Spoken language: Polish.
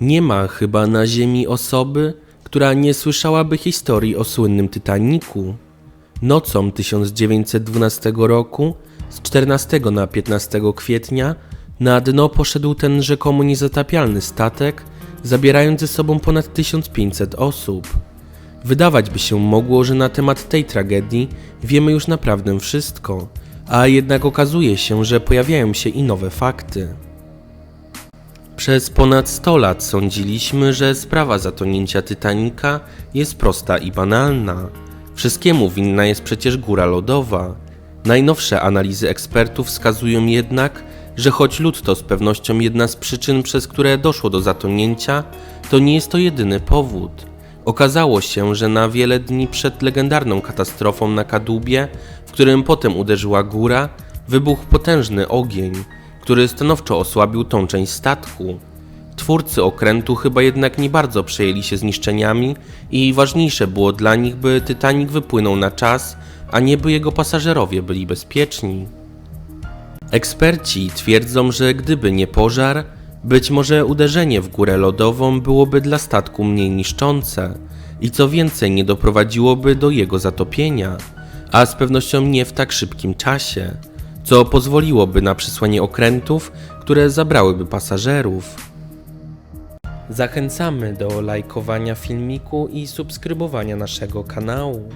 Nie ma chyba na Ziemi osoby, która nie słyszałaby historii o słynnym Titaniku. Nocą 1912 roku, z 14 na 15 kwietnia, na dno poszedł ten rzekomo niezatapialny statek, zabierając ze sobą ponad 1500 osób. Wydawać by się mogło, że na temat tej tragedii wiemy już naprawdę wszystko, a jednak okazuje się, że pojawiają się i nowe fakty. Przez ponad 100 lat sądziliśmy, że sprawa zatonięcia Titanica jest prosta i banalna. Wszystkiemu winna jest przecież góra lodowa. Najnowsze analizy ekspertów wskazują jednak, że choć lód to z pewnością jedna z przyczyn, przez które doszło do zatonięcia, to nie jest to jedyny powód. Okazało się, że na wiele dni przed legendarną katastrofą na Kadłubie, w którym potem uderzyła góra, wybuchł potężny ogień, który stanowczo osłabił tą część statku. Twórcy okrętu chyba jednak nie bardzo przejęli się zniszczeniami i ważniejsze było dla nich, by Titanic wypłynął na czas, a nie by jego pasażerowie byli bezpieczni. Eksperci twierdzą, że gdyby nie pożar, być może uderzenie w górę lodową byłoby dla statku mniej niszczące i co więcej nie doprowadziłoby do jego zatopienia, a z pewnością nie w tak szybkim czasie, co pozwoliłoby na przysłanie okrętów, które zabrałyby pasażerów. Zachęcamy do lajkowania filmiku i subskrybowania naszego kanału.